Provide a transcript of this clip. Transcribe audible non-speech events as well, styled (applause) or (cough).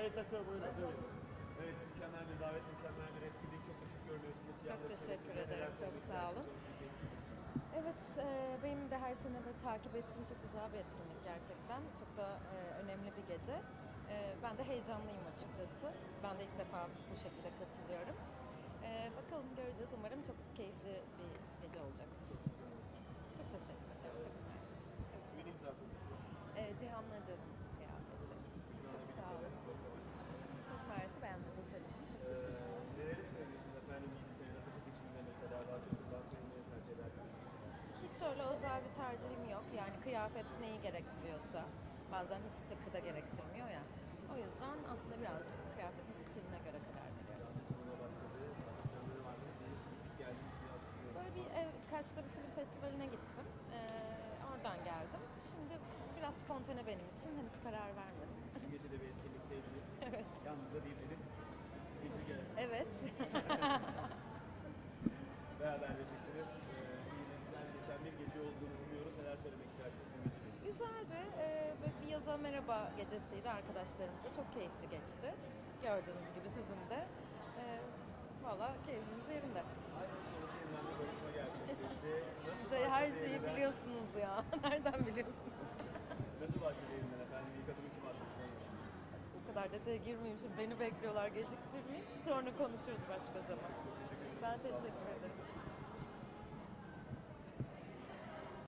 Kayıt akıyor buyurun. Evet. Evet, mükemmel bir davet, mükemmel bir etkinlik. Çok teşekkür görünüyorsunuz. Çok teşekkür ederim, çok sağ olun. Evet, e, benim de her sene böyle takip ettiğim çok güzel bir etkinlik gerçekten. Çok da e, önemli bir gece. E, ben de heyecanlıyım açıkçası. Ben de ilk defa bu şekilde katılıyorum. E, bakalım göreceğiz. Umarım çok keyifli bir gece olacaktır. Çok teşekkür ederim. Çok mersi. Çok sağ taşıyor? E, Cihan Nacar'ın kıyafeti. Çok sağ olun. Çok mersi. Beğendiğinize sevindim. Çok Ee, teşekkür ederim. neleri öneriyorsunuz efendim giyindiklerine, takı seçiminde mesela daha çok kullan koymayı tercih edersiniz? Hiç öyle özel bir tercihim yok. Yani kıyafet neyi gerektiriyorsa. Bazen hiç takı da gerektirmiyor ya. O yüzden aslında birazcık kıyafetin stiline göre karar veriyorum. Böyle bir e, Kaş'ta bir film festivaline gittim. Ee, oradan geldim. Şimdi biraz spontane benim için. Henüz karar vermedim. Gece de bir etkinlikteydiniz. (laughs) Evet. Yalnız da değildiniz. Evet. Böyle bir yaza merhaba gecesiydi arkadaşlarımızla. Çok keyifli geçti. Gördüğünüz gibi sizin de. Ee, Valla keyfimiz yerinde. Aynı sonrası yeniden bir barışma gerçekleşti. Nasıl (laughs) Siz de her şeyi yeniden? biliyorsunuz ya. (laughs) Nereden biliyorsunuz? Nasıl başladı yeniden efendim? İlk adımı kim attı? O kadar detaya girmeyeyim şimdi beni bekliyorlar geciktirmeyin. Sonra konuşuruz başka zaman. Ben teşekkür ederim.